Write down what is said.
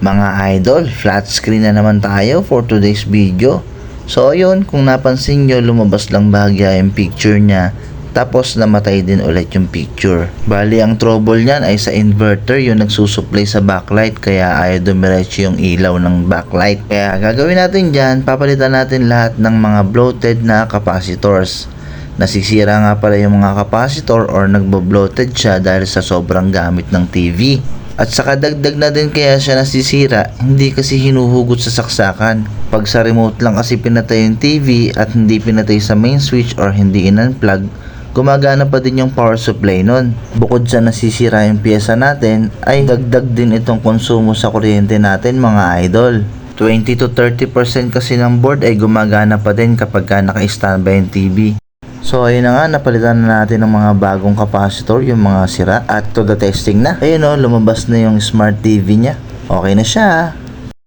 Mga idol, flat screen na naman tayo for today's video. So ayun, kung napansin nyo, lumabas lang bahagya yung picture niya. Tapos namatay din ulit yung picture. Bali, ang trouble niyan ay sa inverter yung nagsusupply sa backlight kaya ayaw dumiretso yung ilaw ng backlight. Kaya gagawin natin dyan, papalitan natin lahat ng mga bloated na capacitors. Nasisira nga pala yung mga capacitor or nagbo-bloated siya dahil sa sobrang gamit ng TV. At saka dagdag na din kaya siya nasisira, hindi kasi hinuhugot sa saksakan. Pag sa remote lang kasi pinatay yung TV at hindi pinatay sa main switch or hindi in-unplug, gumagana pa din yung power supply nun. Bukod sa nasisira yung pyesa natin, ay dagdag din itong konsumo sa kuryente natin mga idol. 20 to 30% kasi ng board ay gumagana pa din kapag ka naka-standby yung TV. So ayun na nga, napalitan na natin ng mga bagong capacitor, yung mga sira at to the testing na. Ayun o, lumabas na yung smart TV niya. Okay na siya.